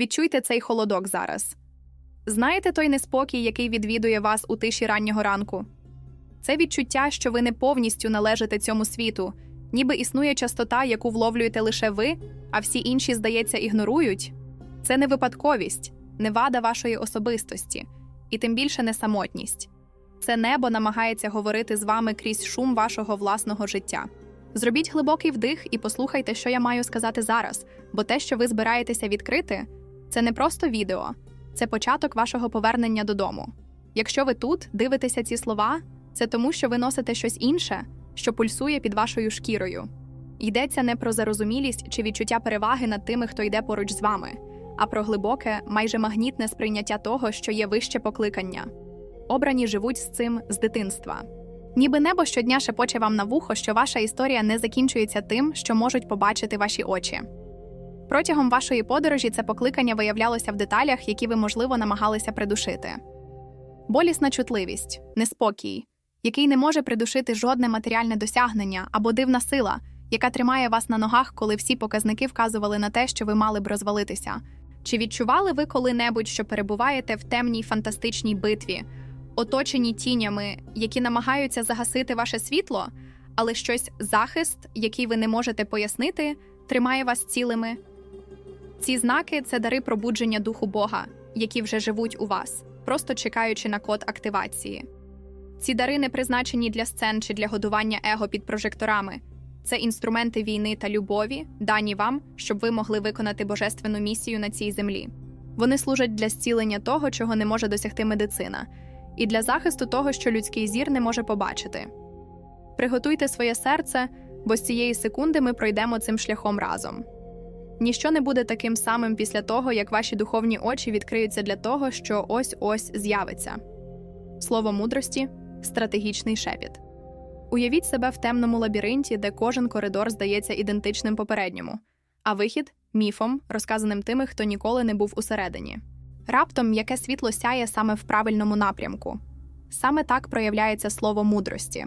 Відчуйте цей холодок зараз. Знаєте той неспокій, який відвідує вас у тиші раннього ранку? Це відчуття, що ви не повністю належите цьому світу, ніби існує частота, яку вловлюєте лише ви, а всі інші, здається, ігнорують. Це не випадковість, не вада вашої особистості, і тим більше не самотність. Це небо намагається говорити з вами крізь шум вашого власного життя. Зробіть глибокий вдих і послухайте, що я маю сказати зараз, бо те, що ви збираєтеся відкрити, це не просто відео, це початок вашого повернення додому. Якщо ви тут дивитеся ці слова, це тому, що ви носите щось інше, що пульсує під вашою шкірою. Йдеться не про зарозумілість чи відчуття переваги над тими, хто йде поруч з вами, а про глибоке, майже магнітне сприйняття того, що є вище покликання. Обрані живуть з цим з дитинства. Ніби небо щодня шепоче вам на вухо, що ваша історія не закінчується тим, що можуть побачити ваші очі. Протягом вашої подорожі це покликання виявлялося в деталях, які ви, можливо, намагалися придушити. Болісна чутливість, неспокій, який не може придушити жодне матеріальне досягнення або дивна сила, яка тримає вас на ногах, коли всі показники вказували на те, що ви мали б розвалитися. Чи відчували ви коли-небудь, що перебуваєте в темній фантастичній битві, оточені тінями, які намагаються загасити ваше світло, але щось захист, який ви не можете пояснити, тримає вас цілими? Ці знаки це дари пробудження духу Бога, які вже живуть у вас, просто чекаючи на код активації. Ці дари не призначені для сцен чи для годування его під прожекторами. Це інструменти війни та любові, дані вам, щоб ви могли виконати божественну місію на цій землі. Вони служать для зцілення того, чого не може досягти медицина, і для захисту того, що людський зір не може побачити. Приготуйте своє серце, бо з цієї секунди ми пройдемо цим шляхом разом. Ніщо не буде таким самим після того, як ваші духовні очі відкриються для того, що ось ось з'явиться. Слово мудрості стратегічний шепіт. Уявіть себе в темному лабіринті, де кожен коридор здається ідентичним попередньому, а вихід міфом, розказаним тими, хто ніколи не був усередині. Раптом яке світло сяє саме в правильному напрямку. Саме так проявляється слово мудрості.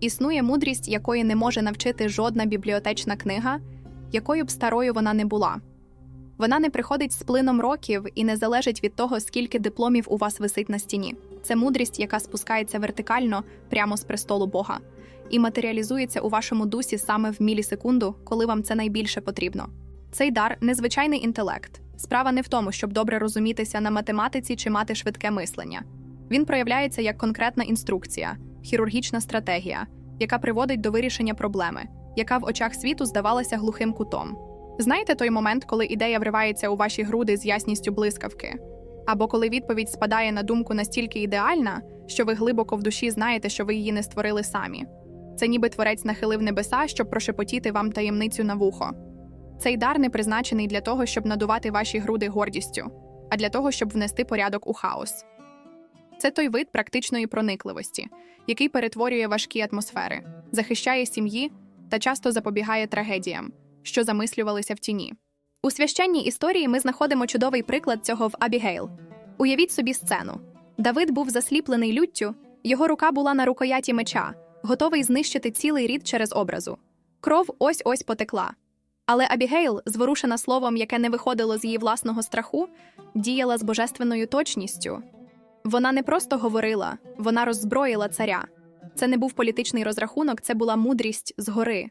Існує мудрість, якої не може навчити жодна бібліотечна книга, якою б старою вона не була. Вона не приходить з плином років і не залежить від того, скільки дипломів у вас висить на стіні. Це мудрість, яка спускається вертикально прямо з престолу Бога, і матеріалізується у вашому дусі саме в мілісекунду, коли вам це найбільше потрібно. Цей дар незвичайний інтелект. Справа не в тому, щоб добре розумітися на математиці чи мати швидке мислення. Він проявляється як конкретна інструкція, хірургічна стратегія, яка приводить до вирішення проблеми, яка в очах світу здавалася глухим кутом. Знаєте той момент, коли ідея вривається у ваші груди з ясністю блискавки? Або коли відповідь спадає на думку настільки ідеальна, що ви глибоко в душі знаєте, що ви її не створили самі. Це ніби творець нахилив небеса, щоб прошепотіти вам таємницю на вухо. Цей дар не призначений для того, щоб надувати ваші груди гордістю, а для того, щоб внести порядок у хаос. Це той вид практичної проникливості, який перетворює важкі атмосфери, захищає сім'ї та часто запобігає трагедіям, що замислювалися в тіні. У священній історії ми знаходимо чудовий приклад цього в Абігейл. Уявіть собі сцену. Давид був засліплений люттю, його рука була на рукояті меча, готовий знищити цілий рід через образу. Кров ось ось потекла. Але Абігейл, зворушена словом, яке не виходило з її власного страху, діяла з божественною точністю. Вона не просто говорила, вона роззброїла царя. Це не був політичний розрахунок, це була мудрість згори.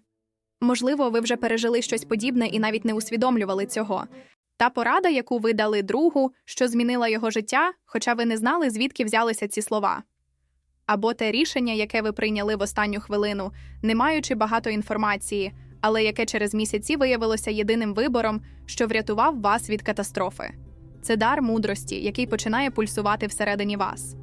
Можливо, ви вже пережили щось подібне і навіть не усвідомлювали цього. Та порада, яку ви дали другу, що змінила його життя, хоча ви не знали, звідки взялися ці слова. Або те рішення, яке ви прийняли в останню хвилину, не маючи багато інформації, але яке через місяці виявилося єдиним вибором, що врятував вас від катастрофи. Це дар мудрості, який починає пульсувати всередині вас.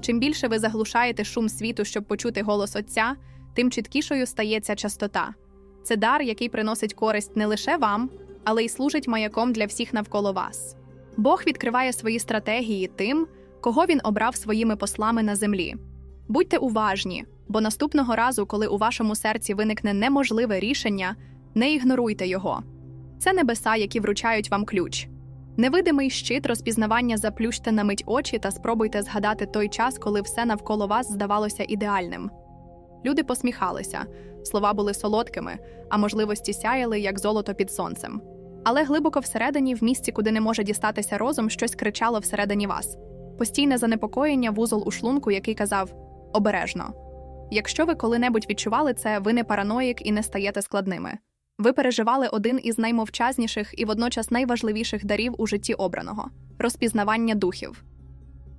Чим більше ви заглушаєте шум світу, щоб почути голос Отця, тим чіткішою стає ця частота. Це дар, який приносить користь не лише вам, але й служить маяком для всіх навколо вас. Бог відкриває свої стратегії тим, кого він обрав своїми послами на землі. Будьте уважні, бо наступного разу, коли у вашому серці виникне неможливе рішення, не ігноруйте його. Це небеса, які вручають вам ключ. Невидимий щит розпізнавання заплющте на мить очі та спробуйте згадати той час, коли все навколо вас здавалося ідеальним. Люди посміхалися, слова були солодкими, а можливості сяяли, як золото під сонцем. Але глибоко всередині, в місці, куди не може дістатися розум, щось кричало всередині вас. Постійне занепокоєння, вузол у шлунку, який казав обережно. Якщо ви коли-небудь відчували це, ви не параноїк і не стаєте складними. Ви переживали один із наймовчазніших і водночас найважливіших дарів у житті обраного розпізнавання духів.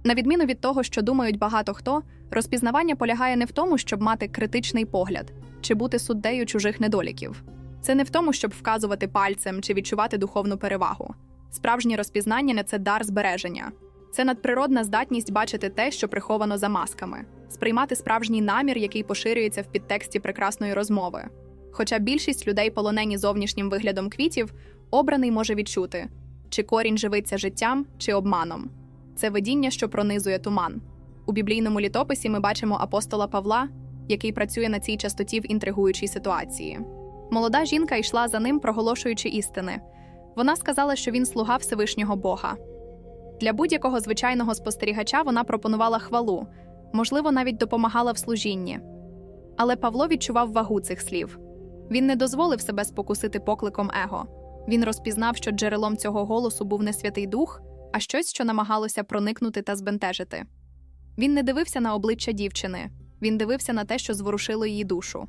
На відміну від того, що думають багато хто, розпізнавання полягає не в тому, щоб мати критичний погляд чи бути суддею чужих недоліків. Це не в тому, щоб вказувати пальцем чи відчувати духовну перевагу. Справжнє розпізнання не це дар збереження. Це надприродна здатність бачити те, що приховано за масками, сприймати справжній намір, який поширюється в підтексті прекрасної розмови. Хоча більшість людей полонені зовнішнім виглядом квітів, обраний може відчути, чи корінь живиться життям, чи обманом. Це видіння, що пронизує туман. У біблійному літописі ми бачимо апостола Павла, який працює на цій частоті в інтригуючій ситуації. Молода жінка йшла за ним, проголошуючи істини. Вона сказала, що він слуга Всевишнього Бога. Для будь-якого звичайного спостерігача вона пропонувала хвалу, можливо, навіть допомагала в служінні. Але Павло відчував вагу цих слів. Він не дозволив себе спокусити покликом его. Він розпізнав, що джерелом цього голосу був не Святий Дух, а щось, що намагалося проникнути та збентежити. Він не дивився на обличчя дівчини, він дивився на те, що зворушило її душу.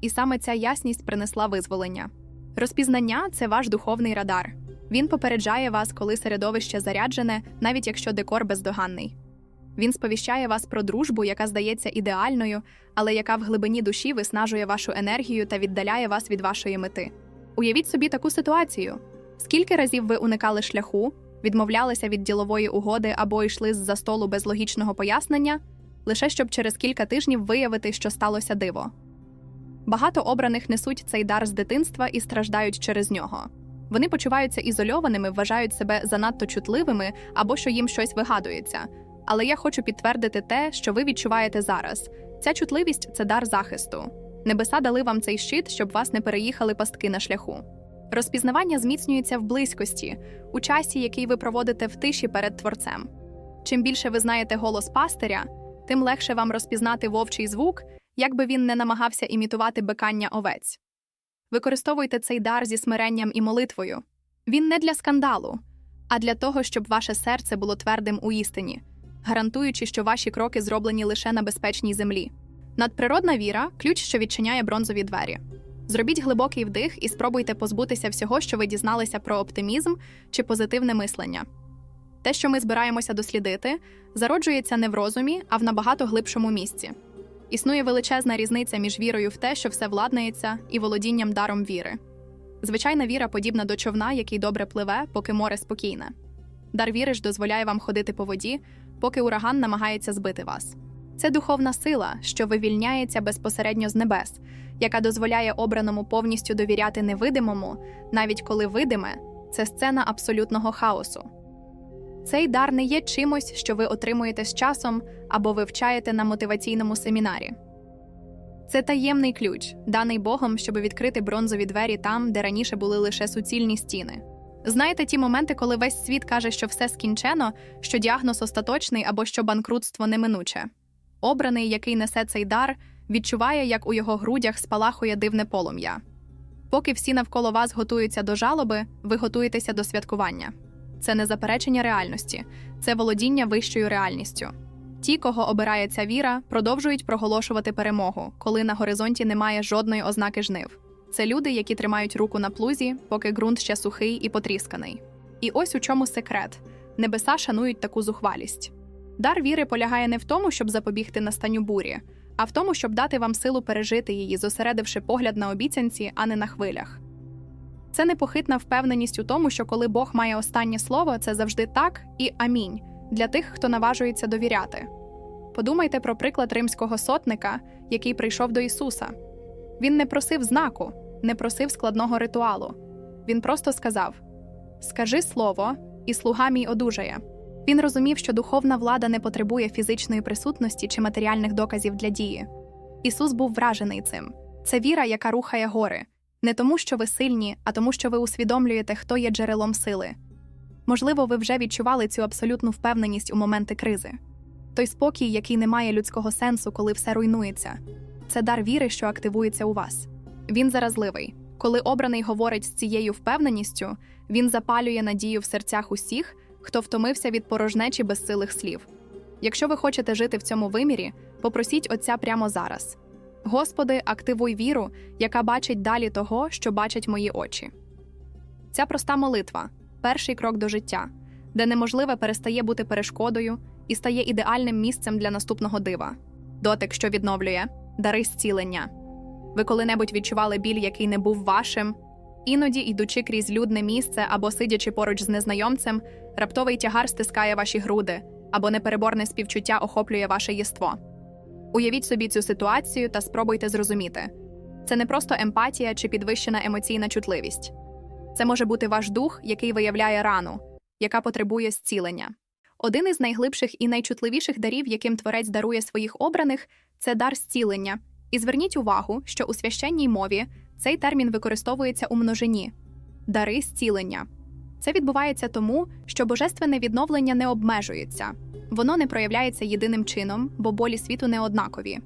І саме ця ясність принесла визволення. Розпізнання це ваш духовний радар. Він попереджає вас, коли середовище заряджене, навіть якщо декор бездоганний. Він сповіщає вас про дружбу, яка здається ідеальною, але яка в глибині душі виснажує вашу енергію та віддаляє вас від вашої мети. Уявіть собі таку ситуацію: скільки разів ви уникали шляху, відмовлялися від ділової угоди або йшли з-за столу без логічного пояснення, лише щоб через кілька тижнів виявити, що сталося диво. Багато обраних несуть цей дар з дитинства і страждають через нього. Вони почуваються ізольованими, вважають себе занадто чутливими або що їм щось вигадується. Але я хочу підтвердити те, що ви відчуваєте зараз. Ця чутливість це дар захисту. Небеса дали вам цей щит, щоб вас не переїхали пастки на шляху. Розпізнавання зміцнюється в близькості, у часі, який ви проводите в тиші перед творцем. Чим більше ви знаєте голос пастиря, тим легше вам розпізнати вовчий звук, як би він не намагався імітувати бекання овець. Використовуйте цей дар зі смиренням і молитвою. Він не для скандалу, а для того, щоб ваше серце було твердим у істині, гарантуючи, що ваші кроки зроблені лише на безпечній землі. Надприродна віра ключ, що відчиняє бронзові двері. Зробіть глибокий вдих і спробуйте позбутися всього, що ви дізналися про оптимізм чи позитивне мислення. Те, що ми збираємося дослідити, зароджується не в розумі, а в набагато глибшому місці. Існує величезна різниця між вірою в те, що все владнається, і володінням даром віри. Звичайна віра подібна до човна, який добре пливе, поки море спокійне. Дар віри ж дозволяє вам ходити по воді, поки ураган намагається збити вас. Це духовна сила, що вивільняється безпосередньо з небес, яка дозволяє обраному повністю довіряти невидимому, навіть коли видиме це сцена абсолютного хаосу. Цей дар не є чимось, що ви отримуєте з часом або вивчаєте на мотиваційному семінарі. Це таємний ключ, даний Богом, щоб відкрити бронзові двері там, де раніше були лише суцільні стіни. Знаєте ті моменти, коли весь світ каже, що все скінчено, що діагноз остаточний або що банкрутство неминуче. Обраний, який несе цей дар, відчуває, як у його грудях спалахує дивне полум'я. Поки всі навколо вас готуються до жалоби, ви готуєтеся до святкування. Це не заперечення реальності, це володіння вищою реальністю. Ті, кого обирає ця віра, продовжують проголошувати перемогу, коли на горизонті немає жодної ознаки жнив. Це люди, які тримають руку на плузі, поки ґрунт ще сухий і потрісканий. І ось у чому секрет: небеса шанують таку зухвалість. Дар віри полягає не в тому, щоб запобігти настанню бурі, а в тому, щоб дати вам силу пережити її, зосередивши погляд на обіцянці, а не на хвилях. Це непохитна впевненість у тому, що коли Бог має останнє слово, це завжди так і амінь для тих, хто наважується довіряти. Подумайте про приклад римського сотника, який прийшов до Ісуса. Він не просив знаку, не просив складного ритуалу. Він просто сказав: Скажи слово, і слуга мій одужає. Він розумів, що духовна влада не потребує фізичної присутності чи матеріальних доказів для дії. Ісус був вражений цим. Це віра, яка рухає гори, не тому, що ви сильні, а тому, що ви усвідомлюєте, хто є джерелом сили. Можливо, ви вже відчували цю абсолютну впевненість у моменти кризи. Той спокій, який не має людського сенсу, коли все руйнується, це дар віри, що активується у вас. Він заразливий. Коли обраний говорить з цією впевненістю, він запалює надію в серцях усіх, хто втомився від порожнечі безсилих слів. Якщо ви хочете жити в цьому вимірі, попросіть Отця прямо зараз. Господи, активуй віру, яка бачить далі того, що бачать мої очі. Ця проста молитва перший крок до життя, де неможливе перестає бути перешкодою і стає ідеальним місцем для наступного дива. Дотик, що відновлює, дари зцілення. Ви коли-небудь відчували біль, який не був вашим? Іноді, йдучи крізь людне місце або сидячи поруч з незнайомцем, раптовий тягар стискає ваші груди, або непереборне співчуття охоплює ваше єство. Уявіть собі цю ситуацію та спробуйте зрозуміти. Це не просто емпатія чи підвищена емоційна чутливість. Це може бути ваш дух, який виявляє рану, яка потребує зцілення. Один із найглибших і найчутливіших дарів, яким творець дарує своїх обраних, це дар зцілення. І зверніть увагу, що у священній мові цей термін використовується у множині дари зцілення. Це відбувається тому, що божественне відновлення не обмежується, воно не проявляється єдиним чином, бо болі світу не однакові.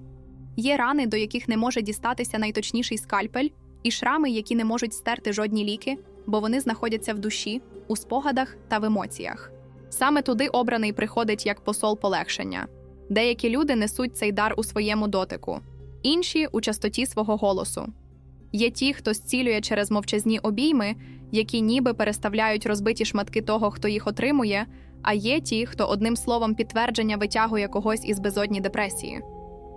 Є рани, до яких не може дістатися найточніший скальпель, і шрами, які не можуть стерти жодні ліки, бо вони знаходяться в душі, у спогадах та в емоціях. Саме туди обраний приходить як посол полегшення. Деякі люди несуть цей дар у своєму дотику, інші у частоті свого голосу. Є ті, хто зцілює через мовчазні обійми, які ніби переставляють розбиті шматки того, хто їх отримує, а є ті, хто одним словом підтвердження витягує когось із безодні депресії.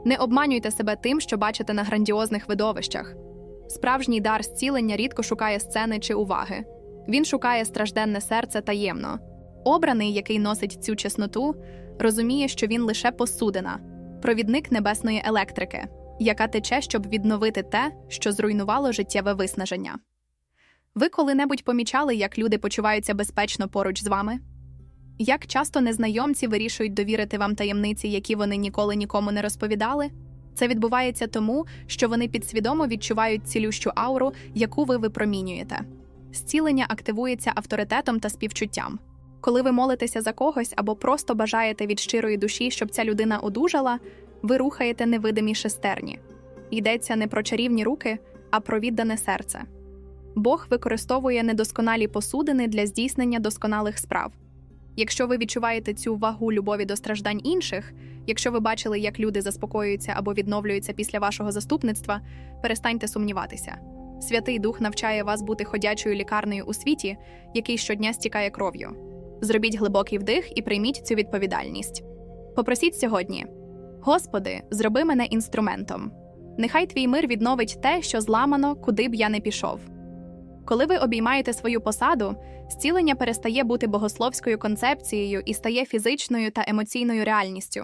Не обманюйте себе тим, що бачите на грандіозних видовищах. Справжній дар зцілення рідко шукає сцени чи уваги. Він шукає стражденне серце таємно. Обраний, який носить цю чесноту, розуміє, що він лише посудина, провідник небесної електрики, яка тече, щоб відновити те, що зруйнувало життєве виснаження. Ви коли-небудь помічали, як люди почуваються безпечно поруч з вами? Як часто незнайомці вирішують довірити вам таємниці, які вони ніколи нікому не розповідали? Це відбувається тому, що вони підсвідомо відчувають цілющу ауру, яку ви випромінюєте. Зцілення активується авторитетом та співчуттям. Коли ви молитеся за когось або просто бажаєте від щирої душі, щоб ця людина одужала, ви рухаєте невидимі шестерні. Йдеться не про чарівні руки, а про віддане серце. Бог використовує недосконалі посудини для здійснення досконалих справ. Якщо ви відчуваєте цю вагу любові до страждань інших, якщо ви бачили, як люди заспокоюються або відновлюються після вашого заступництва, перестаньте сумніватися. Святий Дух навчає вас бути ходячою лікарнею у світі, який щодня стікає кров'ю. Зробіть глибокий вдих і прийміть цю відповідальність. Попросіть сьогодні: Господи, зроби мене інструментом. Нехай твій мир відновить те, що зламано, куди б я не пішов. Коли ви обіймаєте свою посаду, зцілення перестає бути богословською концепцією і стає фізичною та емоційною реальністю.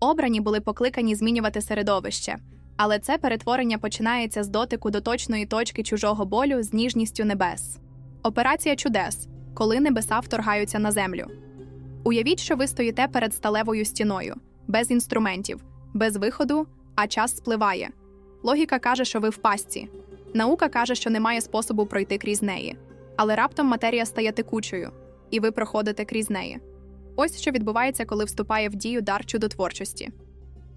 Обрані були покликані змінювати середовище, але це перетворення починається з дотику до точної точки чужого болю з ніжністю небес. Операція чудес, коли небеса вторгаються на землю. Уявіть, що ви стоїте перед сталевою стіною, без інструментів, без виходу, а час спливає. Логіка каже, що ви в пастці. Наука каже, що немає способу пройти крізь неї, але раптом матерія стає текучою, і ви проходите крізь неї. Ось що відбувається, коли вступає в дію дар чудотворчості.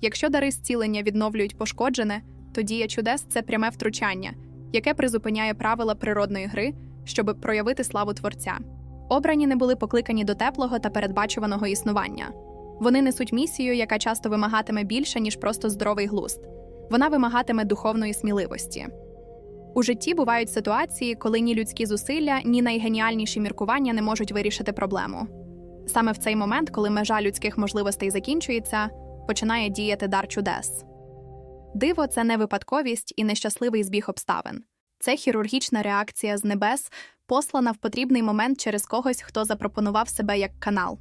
Якщо дари зцілення відновлюють пошкоджене, то дія чудес це пряме втручання, яке призупиняє правила природної гри, щоб проявити славу Творця. Обрані не були покликані до теплого та передбачуваного існування. Вони несуть місію, яка часто вимагатиме більше, ніж просто здоровий глузд. Вона вимагатиме духовної сміливості. У житті бувають ситуації, коли ні людські зусилля, ні найгеніальніші міркування не можуть вирішити проблему. Саме в цей момент, коли межа людських можливостей закінчується, починає діяти дар чудес. Диво це не випадковість і нещасливий збіг обставин. Це хірургічна реакція з небес, послана в потрібний момент через когось, хто запропонував себе як канал.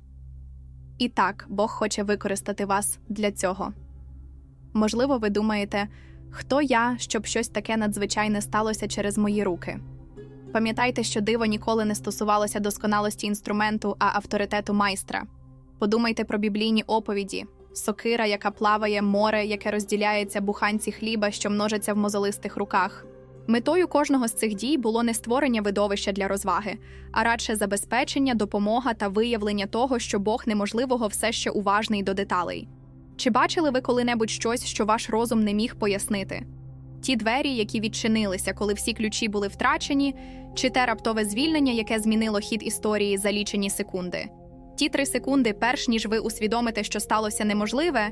І так, Бог хоче використати вас для цього. Можливо, ви думаєте, хто я, щоб щось таке надзвичайне сталося через мої руки. Пам'ятайте, що диво ніколи не стосувалося досконалості інструменту, а авторитету майстра. Подумайте про біблійні оповіді, сокира, яка плаває, море, яке розділяється буханці хліба, що множаться в мозолистих руках. Метою кожного з цих дій було не створення видовища для розваги, а радше забезпечення, допомога та виявлення того, що Бог неможливого все ще уважний до деталей. Чи бачили ви коли-небудь щось, що ваш розум не міг пояснити? ті двері, які відчинилися, коли всі ключі були втрачені, чи те раптове звільнення, яке змінило хід історії за лічені секунди. Ті три секунди, перш ніж ви усвідомите, що сталося неможливе,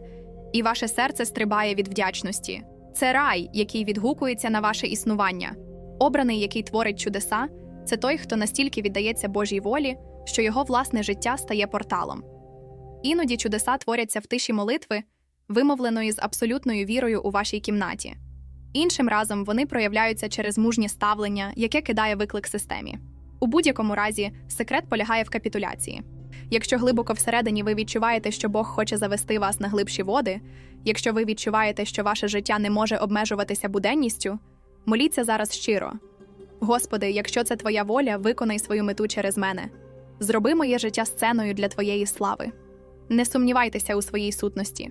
і ваше серце стрибає від вдячності. Це рай, який відгукується на ваше існування. Обраний, який творить чудеса, це той, хто настільки віддається Божій волі, що його власне життя стає порталом. Іноді чудеса творяться в тиші молитви, вимовленої з абсолютною вірою у вашій кімнаті. Іншим разом вони проявляються через мужнє ставлення, яке кидає виклик системі. У будь-якому разі секрет полягає в капітуляції. Якщо глибоко всередині ви відчуваєте, що Бог хоче завести вас на глибші води, якщо ви відчуваєте, що ваше життя не може обмежуватися буденністю, моліться зараз щиро. Господи, якщо це Твоя воля, виконай свою мету через мене. Зроби моє життя сценою для Твоєї слави. Не сумнівайтеся у своїй сутності.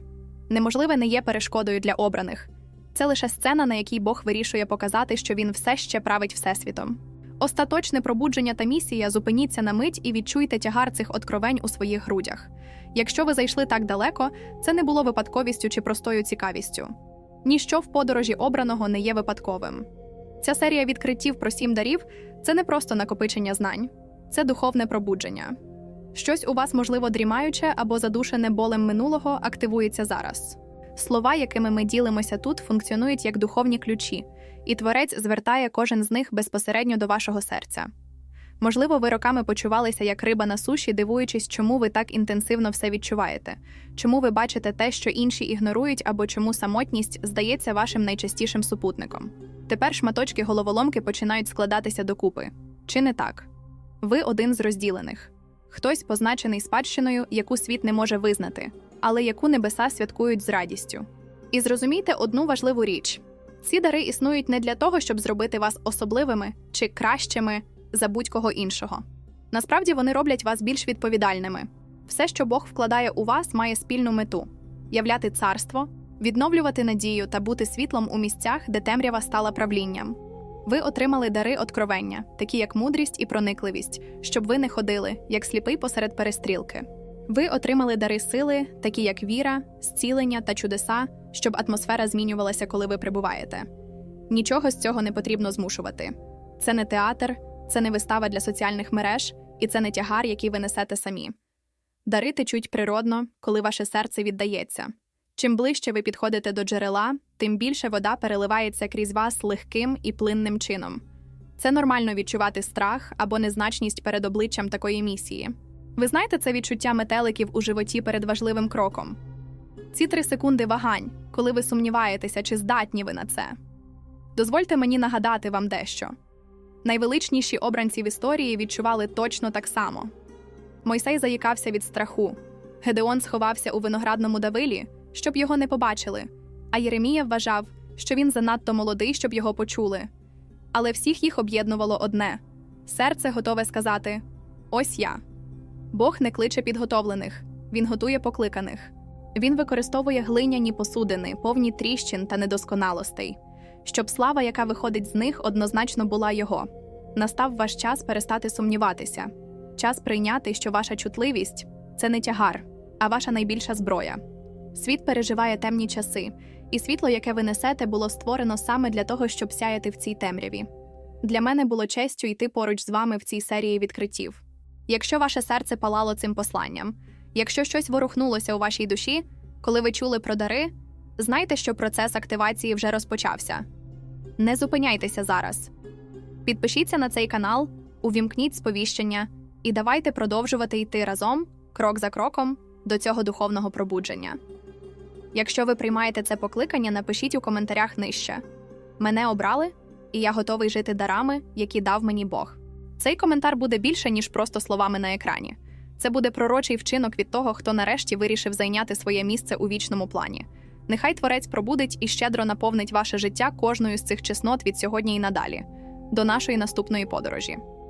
Неможливе не є перешкодою для обраних. Це лише сцена, на якій Бог вирішує показати, що він все ще править Всесвітом. Остаточне пробудження та місія зупиніться на мить і відчуйте тягар цих откровень у своїх грудях. Якщо ви зайшли так далеко, це не було випадковістю чи простою цікавістю. Ніщо в подорожі обраного не є випадковим. Ця серія відкриттів про сім дарів це не просто накопичення знань, це духовне пробудження. Щось у вас, можливо, дрімаюче або задушене болем минулого, активується зараз. Слова, якими ми ділимося тут, функціонують як духовні ключі, і творець звертає кожен з них безпосередньо до вашого серця. Можливо, ви роками почувалися як риба на суші, дивуючись, чому ви так інтенсивно все відчуваєте, чому ви бачите те, що інші ігнорують, або чому самотність здається вашим найчастішим супутником. Тепер шматочки головоломки починають складатися докупи. Чи не так? Ви один з розділених. Хтось позначений спадщиною, яку світ не може визнати, але яку небеса святкують з радістю. І зрозумійте одну важливу річ: ці дари існують не для того, щоб зробити вас особливими чи кращими за будь-кого іншого. Насправді вони роблять вас більш відповідальними. Все, що Бог вкладає у вас, має спільну мету являти царство, відновлювати надію та бути світлом у місцях, де темрява стала правлінням. Ви отримали дари откровення, такі як мудрість і проникливість, щоб ви не ходили, як сліпий посеред перестрілки. Ви отримали дари сили, такі як віра, зцілення та чудеса, щоб атмосфера змінювалася, коли ви прибуваєте. Нічого з цього не потрібно змушувати. Це не театр, це не вистава для соціальних мереж, і це не тягар, який ви несете самі. Дари течуть природно, коли ваше серце віддається. Чим ближче ви підходите до джерела, тим більше вода переливається крізь вас легким і плинним чином. Це нормально відчувати страх або незначність перед обличчям такої місії. Ви знаєте це відчуття метеликів у животі перед важливим кроком? Ці три секунди вагань, коли ви сумніваєтеся, чи здатні ви на це. Дозвольте мені нагадати вам дещо. Найвеличніші обранці в історії відчували точно так само. Мойсей заїкався від страху. Гедеон сховався у виноградному давилі, щоб його не побачили, а Єремія вважав, що він занадто молодий, щоб його почули. Але всіх їх об'єднувало одне серце готове сказати: Ось я. Бог не кличе підготовлених, він готує покликаних. Він використовує глиняні посудини, повні тріщин та недосконалостей, щоб слава, яка виходить з них, однозначно була його. Настав ваш час перестати сумніватися, час прийняти, що ваша чутливість це не тягар, а ваша найбільша зброя. Світ переживає темні часи, і світло, яке ви несете, було створено саме для того, щоб сяяти в цій темряві. Для мене було честю йти поруч з вами в цій серії відкриттів. Якщо ваше серце палало цим посланням, якщо щось ворухнулося у вашій душі, коли ви чули про дари, знайте, що процес активації вже розпочався. Не зупиняйтеся зараз. Підпишіться на цей канал, увімкніть сповіщення і давайте продовжувати йти разом, крок за кроком, до цього духовного пробудження. Якщо ви приймаєте це покликання, напишіть у коментарях нижче. Мене обрали, і я готовий жити дарами, які дав мені Бог. Цей коментар буде більше, ніж просто словами на екрані. Це буде пророчий вчинок від того, хто нарешті вирішив зайняти своє місце у вічному плані. Нехай творець пробудить і щедро наповнить ваше життя кожною з цих чеснот від сьогодні і надалі, до нашої наступної подорожі.